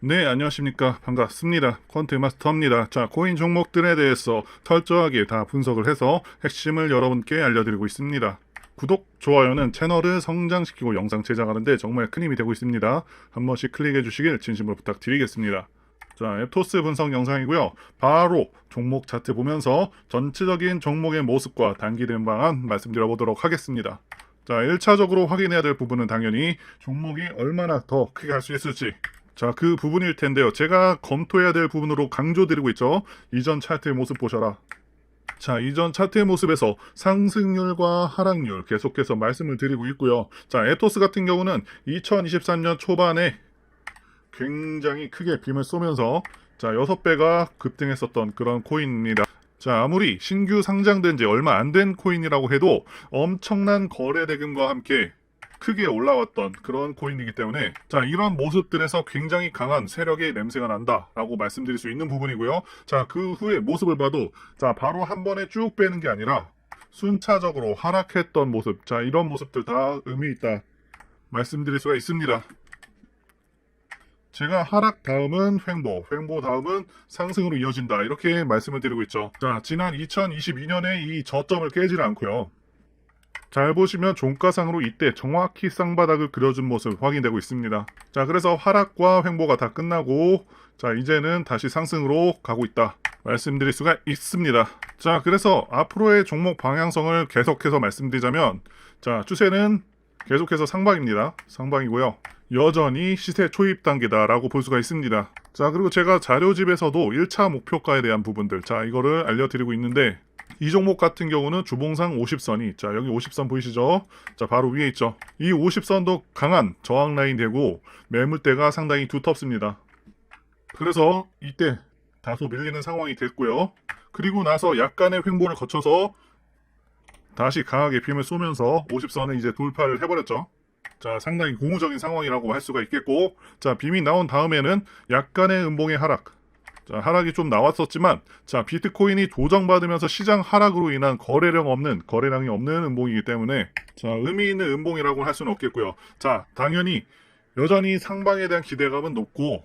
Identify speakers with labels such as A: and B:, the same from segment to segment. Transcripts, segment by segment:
A: 네, 안녕하십니까. 반갑습니다. 퀀트 마스터입니다. 자, 코인 종목들에 대해서 철저하게 다 분석을 해서 핵심을 여러분께 알려드리고 있습니다. 구독, 좋아요는 채널을 성장시키고 영상 제작하는데 정말 큰 힘이 되고 있습니다. 한 번씩 클릭해 주시길 진심으로 부탁드리겠습니다. 자, 앱토스 분석 영상이고요. 바로 종목 차트 보면서 전체적인 종목의 모습과 단기된 방안 말씀드려 보도록 하겠습니다. 자, 1차적으로 확인해야 될 부분은 당연히 종목이 얼마나 더 크게 할 수 있을지 자, 그 부분일 텐데요. 제가 검토해야 될 부분으로 강조드리고 있죠. 이전 차트의 모습 보셔라. 자, 이전 차트의 모습에서 상승률과 하락률 계속해서 말씀을 드리고 있고요. 자, 에토스 같은 경우는 2023년 초반에 굉장히 크게 빔을 쏘면서 자, 6배가 급등했었던 그런 코인입니다. 자, 아무리 신규 상장된 지 얼마 안 된 코인이라고 해도 엄청난 거래 대금과 함께 크게 올라왔던 그런 코인이기 때문에 자 이런 모습들에서 굉장히 강한 세력의 냄새가 난다라고 말씀드릴 수 있는 부분이고요. 자 그 후에 모습을 봐도 자 바로 한 번에 쭉 빼는 게 아니라 순차적으로 하락했던 모습 자 이런 모습들 다 의미 있다 말씀드릴 수가 있습니다. 제가 하락 다음은 횡보, 횡보 다음은 상승으로 이어진다 이렇게 말씀을 드리고 있죠. 자 지난 2022년에 이 저점을 깨질 않고요. 잘 보시면 종가상으로 이때 정확히 쌍바닥을 그려준 모습 확인되고 있습니다. 자, 그래서 하락과 횡보가 다 끝나고 자, 이제는 다시 상승으로 가고 있다. 말씀드릴 수가 있습니다. 자, 그래서 앞으로의 종목 방향성을 계속해서 말씀드리자면 자, 추세는 계속해서 상방입니다. 상방이고요. 여전히 시세 초입 단계다라고 볼 수가 있습니다. 자, 그리고 제가 자료집에서도 1차 목표가에 대한 부분들, 자, 이거를 알려드리고 있는데, 이 종목 같은 경우는 주봉상 50선이 자 여기 50선 보이시죠? 자 바로 위에 있죠. 이 50선도 강한 저항 라인 되고 매물대가 상당히 두텁습니다. 그래서 이때 다소 밀리는 상황이 됐고요. 그리고 나서 약간의 횡보를 거쳐서 다시 강하게 빔을 쏘면서 50선을 이제 돌파를 해버렸죠. 자 상당히 고무적인 상황이라고 할 수가 있겠고 자 빔이 나온 다음에는 약간의 음봉의 하락 자, 하락이 좀 나왔었지만, 자, 비트코인이 조정받으면서 시장 하락으로 인한 거래량 없는, 거래량이 없는 음봉이기 때문에, 자, 의미 있는 음봉이라고 할 수는 없겠고요. 자, 당연히, 여전히 상방에 대한 기대감은 높고,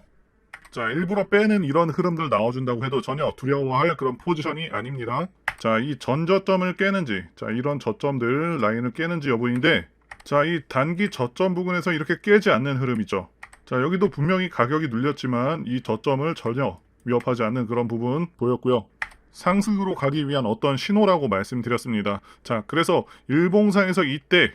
A: 자, 일부러 빼는 이런 흐름들 나와준다고 해도 전혀 두려워할 그런 포지션이 아닙니다. 자, 이 전저점을 깨는지, 자, 이런 저점들 라인을 깨는지 여부인데, 자, 이 단기 저점 부근에서 이렇게 깨지 않는 흐름이죠. 자, 여기도 분명히 가격이 눌렸지만 이 저점을 전혀 위협하지 않는 그런 부분 보였고요. 상승으로 가기 위한 어떤 신호라고 말씀드렸습니다. 자, 그래서 일봉상에서 이때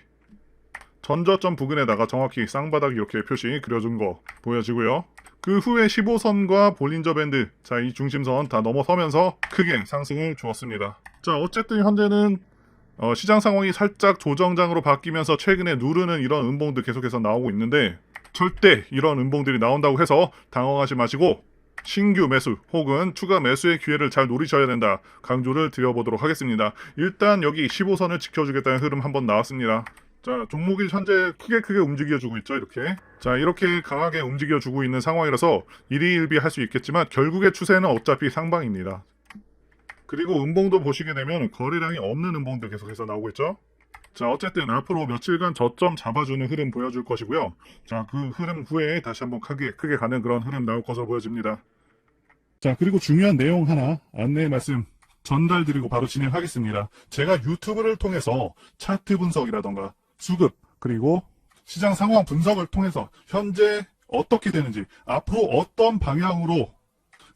A: 전저점 부근에다가 정확히 쌍바닥 이렇게 표시 그려준 거 보여지고요. 그 후에 15선과 볼린저 밴드, 자, 이 중심선 다 넘어서면서 크게 상승을 주었습니다. 자, 어쨌든 현재는 어, 시장 상황이 살짝 조정장으로 바뀌면서 최근에 누르는 이런 음봉들 계속해서 나오고 있는데 절대 이런 음봉들이 나온다고 해서 당황하지 마시고 신규 매수 혹은 추가 매수의 기회를 잘 노리셔야 된다. 강조를 드려보도록 하겠습니다. 일단 여기 15선을 지켜주겠다는 흐름 한번 나왔습니다. 자, 종목이 현재 크게 크게 움직여주고 있죠, 이렇게. 자, 이렇게 강하게 움직여주고 있는 상황이라서 일희일비 할 수 있겠지만 결국의 추세는 어차피 상방입니다. 그리고 음봉도 보시게 되면 거래량이 없는 음봉도 계속해서 나오고 있죠. 자, 어쨌든 앞으로 며칠간 저점 잡아주는 흐름 보여줄 것이고요. 자, 그 흐름 후에 다시 한번 크게, 크게 가는 그런 흐름 나올 것으로 보여집니다. 자, 그리고 중요한 내용 하나 안내 말씀 전달드리고 바로 진행하겠습니다. 제가 유튜브를 통해서 차트 분석이라던가 수급, 그리고 시장 상황 분석을 통해서 현재 어떻게 되는지, 앞으로 어떤 방향으로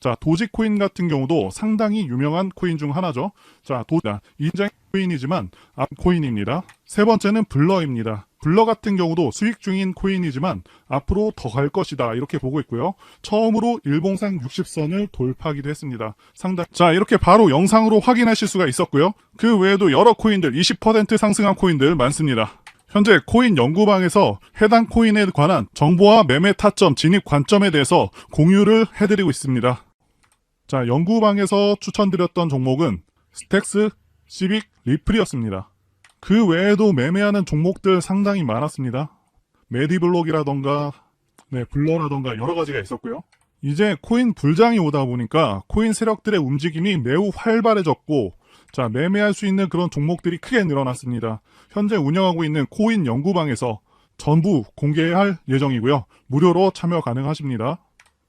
A: 자, 도지코인 같은 경우도 상당히 유명한 코인 중 하나죠. 자, 도, 자, 인장 코인이지만 앞 코인입니다. 세 번째는 블러입니다. 블러 같은 경우도 수익 중인 코인이지만 앞으로 더 갈 것이다. 이렇게 보고 있고요. 처음으로 일봉상 60선을 돌파하기도 했습니다. 상당, 자, 이렇게 바로 영상으로 확인하실 수가 있었고요. 그 외에도 여러 코인들, 20% 상승한 코인들 많습니다. 현재 코인 연구방에서 해당 코인에 관한 정보와 매매 타점, 진입 관점에 대해서 공유를 해드리고 있습니다. 자, 연구방에서 추천드렸던 종목은 스택스, 시빅, 리플이었습니다. 그 외에도 매매하는 종목들 상당히 많았습니다. 메디블록이라던가, 네, 블러라던가 여러 가지가 있었고요. 이제 코인 불장이 오다 보니까 코인 세력들의 움직임이 매우 활발해졌고, 자, 매매할 수 있는 그런 종목들이 크게 늘어났습니다. 현재 운영하고 있는 코인 연구방에서 전부 공개할 예정이고요. 무료로 참여 가능하십니다.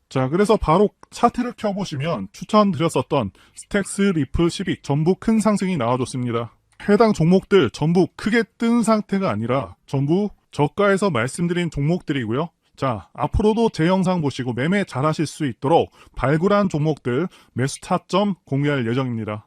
A: 자, 그래서 바로 차트를 켜보시면 추천드렸었던 스택스, 리플, 시빅 전부 큰 상승이 나와줬습니다. 해당 종목들 전부 크게 뜬 상태가 아니라 전부 저가에서 말씀드린 종목들이고요. 자, 앞으로도 제 영상 보시고 매매 잘 하실 수 있도록 발굴한 종목들 매수 타점 공개할 예정입니다.